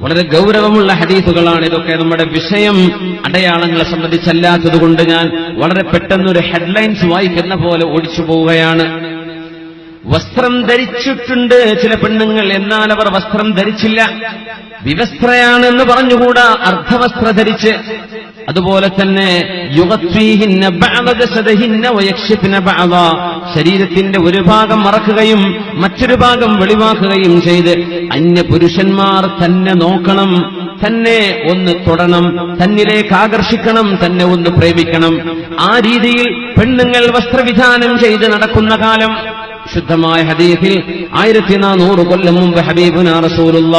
വളരെ ഗൗരവമുള്ള ഹദീസുകളാണ് ഇതൊക്കെ നമ്മുടെ വിഷയം. അടയാളങ്ങളെ സംബന്ധിച്ചല്ലാത്തതുകൊണ്ട് ഞാൻ വളരെ പെട്ടെന്നൊരു ഹെഡ്ലൈൻസ് വായിക്കുന്ന പോലെ ഓടിച്ചു പോവുകയാണ്. വസ്ത്രം ധരിച്ചിട്ടുണ്ട് ചില പെണ്ണുങ്ങൾ. എന്നാൽ അവർ വസ്ത്രം ധരിച്ചില്ല. വിവസ്ത്രയാണെന്ന് പറഞ്ഞുകൂടാ. അർദ്ധവസ്ത്ര ധരിച്ച്. അതുപോലെ തന്നെ. ശരീരത്തിന്റെ ഒരു ഭാഗം മറക്കുകയും മറ്റൊരു ഭാഗം വെളിവാക്കുകയും ചെയ്ത് അന്യ പുരുഷന്മാർ തന്നെ നോക്കണം തന്നെ ഒന്ന് തൊടണം തന്നിലേക്ക് ആകർഷിക്കണം തന്നെ ഒന്ന് പ്രേമിക്കണം. ആ രീതിയിൽ പെണ്ണുങ്ങൾ വസ്ത്രവിധാനം ചെയ്ത് നടക്കുന്ന കാലം ശുദ്ധമായ ഹദീഫിൽ ആയിരത്തി നാനൂറ് കൊല്ലം മുമ്പ് ഹബീബുന റസൂലുള്ള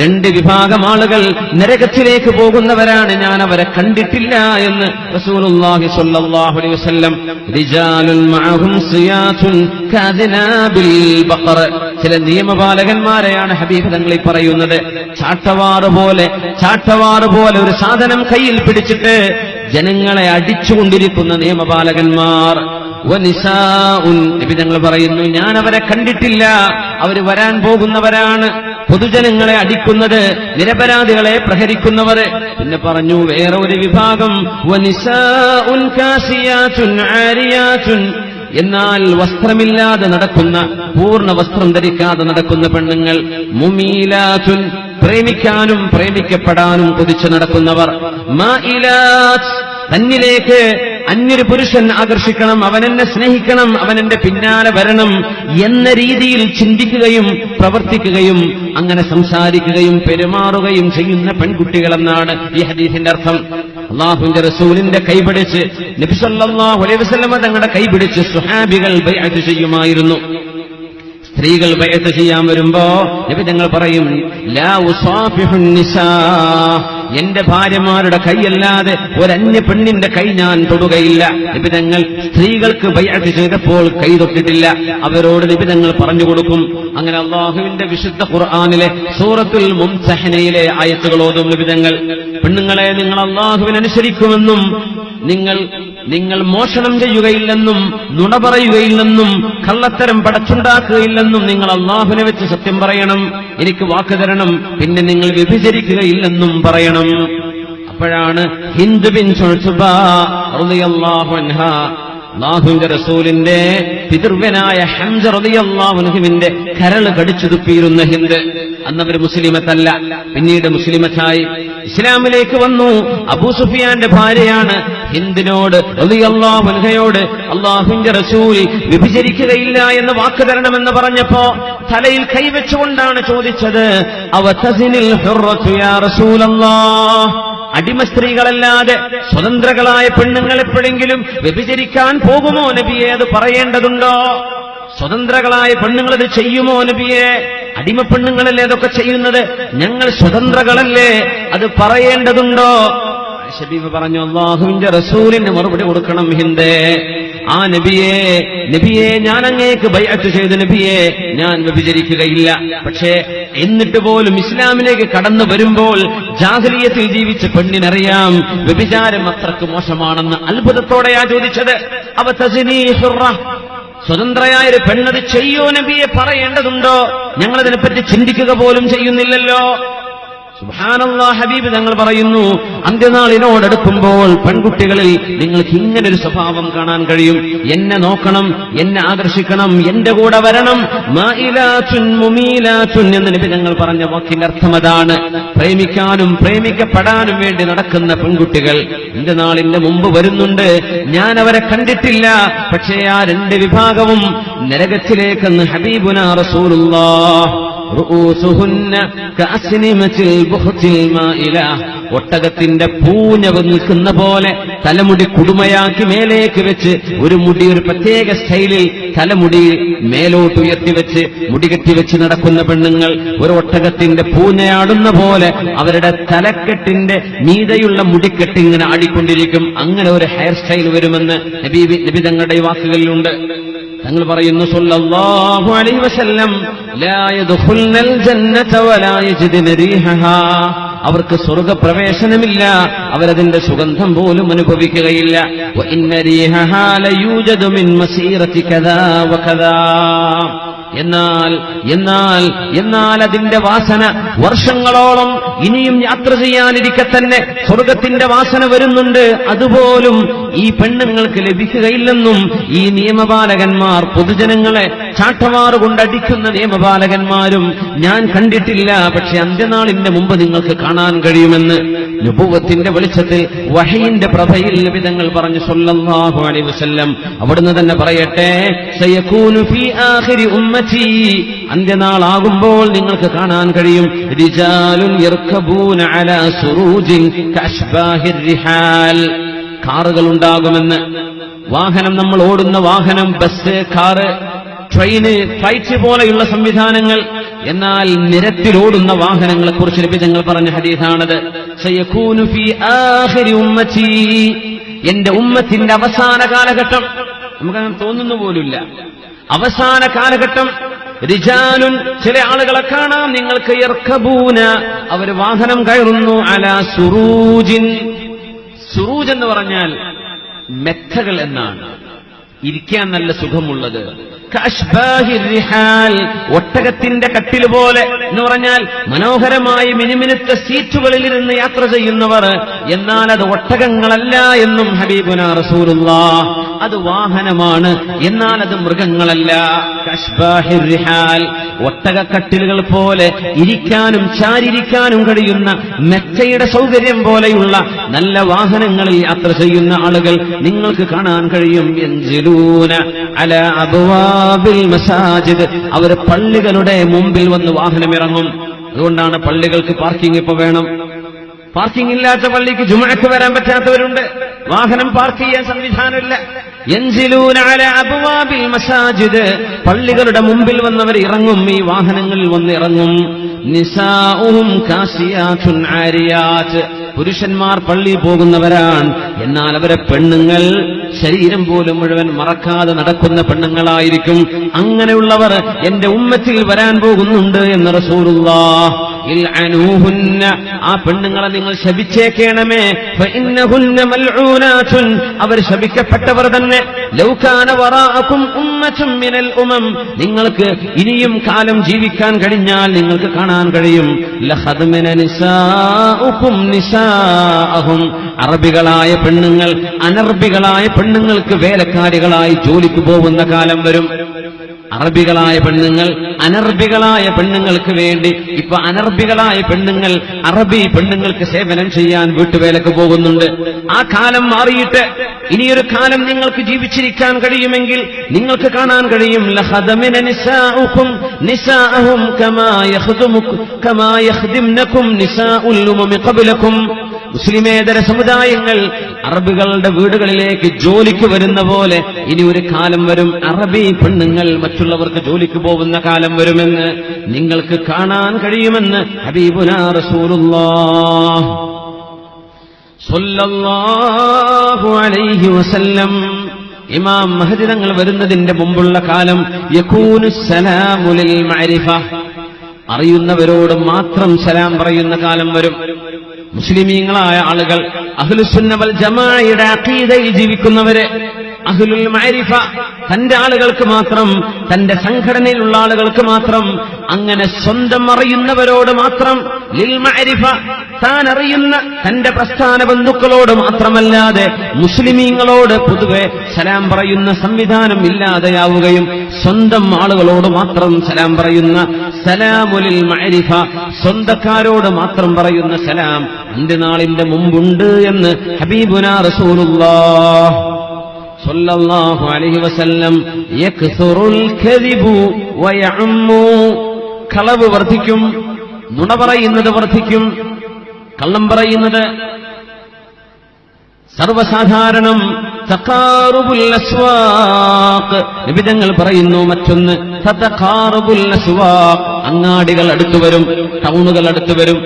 രണ്ട് വിഭാഗം ആളുകൾ നരകത്തിലേക്ക് പോകുന്നവരാണ് ഞാൻ അവരെ കണ്ടിട്ടില്ല എന്ന് റസൂലുള്ളാഹി സ്വല്ലല്ലാഹു അലൈഹി വസല്ലം സിയാതുൻ ബഖർ. ചില നിയമപാലകന്മാരെയാണ് ഹബീബ് തങ്ങൾ പറയുന്നത് ചാട്ടവാറ് പോലെ ചാട്ടവാറ് പോലെ ഒരു സാധനം കയ്യിൽ പിടിച്ചിട്ട് ജനങ്ങളെ അടിച്ചുകൊണ്ടിരിക്കുന്ന നിയമപാലകന്മാർ ഞങ്ങൾ പറയുന്നു ഞാൻ അവരെ കണ്ടിട്ടില്ല. അവർ വരാൻ പോകുന്നവരാണ്. പൊതുജനങ്ങളെ അടിക്കുന്നത് നിരപരാധികളെ പ്രഹരിക്കുന്നവർ. പിന്നെ പറഞ്ഞു വേറെ ഒരു വിഭാഗം എന്നാൽ വസ്ത്രമില്ലാതെ നടക്കുന്ന പൂർണ വസ്ത്രം ധരിക്കാതെ നടക്കുന്ന പെണ്ണുങ്ങൾ മുമീലാത്തുൻ പ്രേമിക്കാനും പ്രേമിക്കപ്പെടാനും കൊതിച്ചു നടക്കുന്നവർ. തന്നിലേക്ക് അന്യൊരു പുരുഷൻ ആകർഷിക്കണം അവനെന്നെ സ്നേഹിക്കണം അവനെന്റെ പിന്നാലെ വരണം എന്ന രീതിയിൽ ചിന്തിക്കുകയും പ്രവർത്തിക്കുകയും അങ്ങനെ സംസാരിക്കുകയും പെരുമാറുകയും ചെയ്യുന്ന പെൺകുട്ടികളെന്നാണ് ഈ ഹദീസിന്റെ അർത്ഥം. അള്ളാഹുവിന്റെ റസൂലിന്റെ കൈപിടിച്ച് നബിസല്ലാഹു അലൈഹി വസല്ലമ തങ്ങളുടെ കൈപിടിച്ച് സുഹാബികൾ ബൈഅത്ത് ചെയ്യുമായിരുന്നു. സ്ത്രീകൾ ബയത്ത് ചെയ്യാൻ വരുമ്പോ നബി തങ്ങൾ പറയും ലാ നിസാ. എന്റെ ഭാര്യമാരുടെ കൈയല്ലാതെ ഒരന്യ പെണ്ണിന്റെ കൈ ഞാൻ തൊടുകയില്ല. നിബിതങ്ങൾ സ്ത്രീകൾക്ക് ബയ്യത്ത് ചെയ്തപ്പോൾ കൈ തൊട്ടിട്ടില്ല. അവരോട് നിബിതങ്ങൾ പറഞ്ഞു കൊടുക്കും അങ്ങനെ അള്ളാഹുവിന്റെ വിശുദ്ധ ഖുർആാനിലെ സൂറത്തുൽ മുംസഹനയിലെ ആയത്തുകളോതും നിബിതങ്ങൾ പെണ്ണുങ്ങളെ നിങ്ങൾ അള്ളാഹുവിനനുസരിക്കുമെന്നും നിങ്ങൾ നിങ്ങൾ മോഷണം ചെയ്യുകയില്ലെന്നും നുണ പറയുകയില്ലെന്നും കള്ളത്തരം പടച്ചുണ്ടാക്കുകയില്ലെന്നും നിങ്ങൾ അള്ളാഹുവിനെ വെച്ച് സത്യം പറയണം. എനിക്ക് വാക്ക് തരണം പിന്നെ നിങ്ങൾ വ്യഭിചരിക്കുകയില്ലെന്നും പറയണം. അപ്പോഴാണ് ഹിന്ദു ബിൻ അള്ളാഹുവിന്റെ റസൂലിന്റെ പിതൃവ്യനായ ഹംസ റളിയല്ലാഹുവിന്റെ കരൾ കടിച്ചു തുപ്പിയിരുന്ന ഹിന്ദ്. അന്നവർ മുസ്ലിമത്തല്ല. പിന്നീട് മുസ്ലിമത്തായി. ഇസ്ലാമിലേക്ക് വന്നു. അബൂ സുഫിയാന്റെ ഭാര്യയാണ് ഹിന്ദിനോട് റളിയല്ലാഹുവിൻഹയോട് അള്ളാഹുവിന്റെ റസൂൽ വിഭജിക്കുകയില്ല എന്ന് വാക്ക് തരണമെന്ന് പറഞ്ഞപ്പോ തലയിൽ കൈവച്ചുകൊണ്ടാണ് ചോദിച്ചത് അവ തസിനിൽ റസൂലല്ലാഹ്? അടിമ സ്ത്രീകളല്ലാതെ സ്വതന്ത്രകളായ പെണ്ണുങ്ങൾ എപ്പോഴെങ്കിലും വ്യഭിചരിക്കാൻ പോകുമോ നബിയെ? അത് പറയേണ്ടതുണ്ടോ? സ്വതന്ത്രകളായ പെണ്ണുങ്ങൾ അത് ചെയ്യുമോ നബിയെ? അടിമ പെണ്ണുങ്ങളല്ലേ അതൊക്കെ ചെയ്യുന്നത്? ഞങ്ങൾ സ്വതന്ത്രകളല്ലേ? അത് പറയേണ്ടതുണ്ടോ? ഷബീബ് പറഞ്ഞു അള്ളാഹുവിന്റെ റസൂലിന് മറുപടി കൊടുക്കണം ഹിന്ദേ. ആ നബിയെ നബിയെ ഞാൻ അങ്ങേക്ക് ബൈഅത്ത് ചെയ്ത നബിയെ ഞാൻ വ്യഭിചരിക്കുകയില്ല. പക്ഷേ എന്നിട്ട് പോലും ഇസ്ലാമിലേക്ക് കടന്നു വരുമ്പോൾ ജാഹലിയത്തിൽ ജീവിച്ച പെണ്ണിനറിയാം വ്യഭിചാരം അത്രയ്ക്ക് മോശമാണെന്ന് അത്ഭുതത്തോടെയാ ചോദിച്ചത്. അവ തസിനീഷുറ. സ്വതന്ത്രയായ ഒരു പെണ്ണത് ചെയ്യോ നബിയെ പറയേണ്ടതുണ്ടോ? ഞങ്ങളതിനെപ്പറ്റി ചിന്തിക്കുക പോലും ചെയ്യുന്നില്ലല്ലോ. സുബാനല്ലാ ഹബീബ് തങ്ങൾ പറയുന്നു അന്ത്യനാളിനോടടുക്കുമ്പോൾ പെൺകുട്ടികളിൽ നിങ്ങൾക്ക് ഇങ്ങനെ ഒരു സ്വഭാവം കാണാൻ കഴിയും. എന്നെ നോക്കണം എന്നെ ആകർഷിക്കണം എന്റെ കൂടെ വരണം. എന്ന് നബി തങ്ങൾ പറഞ്ഞ വാക്കിന്റെ അർത്ഥമതാണ് പ്രേമിക്കാനും പ്രേമിക്കപ്പെടാനും വേണ്ടി നടക്കുന്ന പെൺകുട്ടികൾ എന്റെ നാളിന്റെ മുമ്പ് വരുന്നുണ്ട്. ഞാൻ അവരെ കണ്ടിട്ടില്ല. പക്ഷേ ആ രണ്ട് വിഭാഗവും നരകത്തിലേക്കെന്ന് ഹബീബുന റസൂലുള്ളാഹ് റൂസുഹുന്ന കഅസ്നിമത്തിൽ ബുഖ്തിൽ മായില ഒട്ടകത്തിന്റെ പൂഞ്ഞവ് നിൽക്കുന്ന പോലെ തലമുടി കുടുമയാക്കി മേലേക്ക് വെച്ച് ഒരു മുടി ഒരു പ്രത്യേക സ്റ്റൈലിൽ തലമുടി മേലോട്ട് ഉയർത്തി വെച്ച് മുടി കെട്ടി വെച്ച് നടക്കുന്ന പെണ്ണുങ്ങൾ ഒരു ഒട്ടകത്തിന്റെ പൂഞ്ഞയാടുന്ന പോലെ അവരുടെ തലക്കെട്ടിന്റെ മീതയുള്ള മുടിക്കെട്ട് ഇങ്ങനെ ആടിക്കൊണ്ടിരിക്കും. അങ്ങനെ ഒരു ഹെയർ സ്റ്റൈൽ വരുമെന്ന് നബി നബി തങ്ങളുടെ വാക്കുകളിലുണ്ട്. തങ്ങൾ പറയുന്നു സല്ലല്ലാഹു അലൈഹി വസല്ലം ലാ യദ്ഖുൽനൽ ജന്നത വലാ റീഹഹാ. അവർക്ക് സ്വർഗപ്രവേശനമില്ല. അവരതിന്റെ സുഗന്ധം പോലും അനുഭവിക്കുകയില്ല. എന്നാൽ എന്നാൽ എന്നാൽ അതിന്റെ വാസന വർഷങ്ങളോളം ഇനിയും യാത്ര ചെയ്യാനിരിക്കെ തന്നെ സ്വർഗത്തിന്റെ വാസന വരുന്നുണ്ട്. അതുപോലും ഈ പെണ്ണുങ്ങൾക്ക് ലഭിക്കുകയില്ലെന്നും ഈ നിയമപാലകന്മാർ പൊതുജനങ്ങളെ ചാട്ടവാറുകൊണ്ടടിക്കുന്ന നിയമപാലകന്മാരും ഞാൻ കണ്ടിട്ടില്ല പക്ഷെ അന്ത്യനാളിന്റെ മുമ്പ് നിങ്ങൾക്ക് കാണാൻ കഴിയുമെന്ന് നുപൂവത്തിന്റെ വെളിച്ചത്തിൽ വഹയിന്റെ പ്രഭയിൽ വിധങ്ങൾ പറഞ്ഞു സല്ലല്ലാഹു അലൈഹി വസല്ലം. അവിടുന്ന് തന്നെ പറയട്ടെ അന്ത്യനാളാകുമ്പോൾ നിങ്ങൾക്ക് കാണാൻ കഴിയും റിജാലുൻ അലാ സുറൂജിൻ കഷ്ബാഹിർ റിഹാൽ. കാറുകൾ ഉണ്ടാകുമെന്ന് വാഹനം നമ്മൾ ഓടുന്ന വാഹനം ബസ് കാറ് ട്രെയിന് ഫ്ലൈറ്റ് പോലെയുള്ള സംവിധാനങ്ങൾ. എന്നാൽ നിരത്തിലോടുന്ന വാഹനങ്ങളെ കുറിച്ച് ലഭിച്ചങ്ങൾ പറഞ്ഞ ഹദീസാണത്. എന്റെ ഉമ്മത്തിന്റെ അവസാന കാലഘട്ടം. നമുക്കങ്ങനെ തോന്നുന്നു പോലുമില്ല. അവസാന കാലഘട്ടം. റിജാലുൻ ചില ആളുകളെ കാണാം. നിങ്ങൾക്ക് ഇർക്കബൂന അവർ വാഹനം കയറുന്നു അല സുറൂജിൻ. സുറൂജ് എന്ന് പറഞ്ഞാൽ മെത്തകൾ എന്നാണ്. ഇരിക്കാൻ നല്ല സുഖമുള്ളത്. ഒട്ടകത്തിന്റെ കട്ടിൽ പോലെ എന്ന് പറഞ്ഞാൽ മനോഹരമായി മിനിമിനുത്ത സീറ്റുകളിൽ ഇരുന്ന് യാത്ര ചെയ്യുന്നവർ എന്നാൽ അത് ഒട്ടകങ്ങളല്ല എന്നും ഹബീബുന റസൂലുള്ള അത് വാഹനമാണ് എന്നാൽ അത് മൃഗങ്ങളല്ല. ഒട്ടകക്കട്ടിലുകൾ പോലെ ഇരിക്കാനും ചാരിരിക്കാനും കഴിയുന്ന മെച്ചയുടെ സൗകര്യം പോലെയുള്ള നല്ല വാഹനങ്ങളിൽ യാത്ര ചെയ്യുന്ന ആളുകൾ നിങ്ങൾക്ക് കാണാൻ കഴിയും. എഞ്ചിലൂന അല അബുവാബിൽ മസാജിദ്. അവർ പള്ളികളുടെ മുമ്പിൽ വന്ന് വാഹനമിറങ്ങും. അതുകൊണ്ടാണ് പള്ളികൾക്ക് പാർക്കിംഗ് ഇപ്പൊ വേണം. പാർക്കിംഗ് ഇല്ലാത്ത പള്ളിക്ക് ജുമഴക്ക് വരാൻ പറ്റാത്തവരുണ്ട്. വാഹനം പാർക്ക് ചെയ്യാൻ സംവിധാനമില്ല. അബ്വാബിൽ മസാജിദ്. പള്ളികളുടെ മുമ്പിൽ വന്നവർ ഇറങ്ങും. ഈ വാഹനങ്ങളിൽ വന്ന് ഇറങ്ങും. നിസാവും കാസിയാത്തുൻ ആരിയാത്ത്. പുരുഷന്മാർ പള്ളിയിൽ പോകുന്നവരാണ്. എന്നാൽ അവരെ പെണ്ണുങ്ങൾ ശരീരം പോലും മുഴുവൻ മറക്കാതെ നടക്കുന്ന പെണ്ണുങ്ങളായിരിക്കും. അങ്ങനെയുള്ളവർ എന്റെ ഉമ്മത്തിൽ വരാൻ പോകുന്നുണ്ട് എന്ന് ഇൽഅനൂഹുന്ന ആ പെണ്ണുങ്ങളെ നിങ്ങൾ ശപിച്ചേക്കണമേ. അവർ ശപിക്കപ്പെട്ടവർ തന്നെ. ലൗകാന മിനൽ നിങ്ങൾക്ക് ഇനിയും കാലം ജീവിക്കാൻ കഴിഞ്ഞാൽ നിങ്ങൾക്ക് കാണാൻ കഴിയും. അറബികളായ പെണ്ണുങ്ങൾ അനർബികളായ പെണ്ണുങ്ങൾക്ക് വേലക്കാരികളായി ജോലിക്ക് പോകുന്ന കാലം വരും. അറബികളായ പെണ്ണുങ്ങൾ അനർബികളായ പെണ്ണുങ്ങൾക്ക് വേണ്ടി ഇപ്പൊ അനർബികളായ പെണ്ണുങ്ങൾ അറബി പെണ്ണുങ്ങൾക്ക് സേവനം ചെയ്യാൻ വീട്ടുവേലക്ക് പോകുന്നുണ്ട്. ആ കാലം മാറിയിട്ട് ഇനിയൊരു കാലം നിങ്ങൾക്ക് ജീവിച്ചിരിക്കാൻ കഴിയുമെങ്കിൽ നിങ്ങൾക്ക് കാണാൻ കഴിയും മുസ്ലിമേതര സമുദായങ്ങൾ അറബികളുടെ വീടുകളിലേക്ക് ജോലിക്ക് വരുന്ന പോലെ ഇനി ഒരു കാലം വരും. അറബി പെണ്ണുങ്ങൾ മറ്റുള്ളവർക്ക് ജോലിക്ക് പോകുന്ന കാലം വരുമെന്ന് നിങ്ങൾക്ക് കാണാൻ കഴിയുമെന്ന് അലൈഹി വസല്ലം. ഇമാം മഹജിതങ്ങൾ വരുന്നതിന്റെ മുമ്പുള്ള കാലം യകൂനു സലാമുലിൽ മഅരിഫ. അറിയുന്നവരോട് മാത്രം സലാം പറയുന്ന കാലം വരും. മുസ്ലിമീങ്ങളായ ആളുകൾ അഹ്ലുസുന്നവൽ ജമാഅയുടെ അഖീദയിൽ ജീവിക്കുന്നവരെ അഹ്ലുൽ മഅരിഫ തന്റെ ആളുകൾക്ക് മാത്രം തന്റെ സംഘടനയിലുള്ള ആളുകൾക്ക് മാത്രം അങ്ങനെ സ്വന്തം അറിയുന്നവരോട് മാത്രം ലിൽ മഅരിഫ താൻ അറിയുന്ന തന്റെ പ്രസ്ഥാന ബന്ധുക്കളോട് മാത്രമല്ലാതെ മുസ്ലിമീങ്ങളോട് പൊതുവെ സലാം പറയുന്ന സംവിധാനം ഇല്ലാതെയാവുകയും സ്വന്തം ആളുകളോട് മാത്രം സലാം പറയുന്ന സലാമുലിൽ മഅരിഫ സ്വന്തക്കാരോട് മാത്രം പറയുന്ന സലാം അന്ത്യനാളിന്റെ മുമ്പുണ്ട് എന്ന് ഹബീബുന റസൂലുള്ളാഹ്. സ്വല്ലല്ലാഹു അലൈഹി വസല്ലം യക്സുറുൽ കദിബു വയഅമ്മു. കളവ് വർദ്ധിക്കും നുണ പറയുന്നത് വർദ്ധിക്കും കള്ളം പറയുന്നത് സർവസാധാരണം നിബിധങ്ങൾ പറയുന്നു മറ്റൊന്ന് അങ്ങാടികൾ അടുത്തു വരും ടൗണുകൾ അടുത്തു വരും.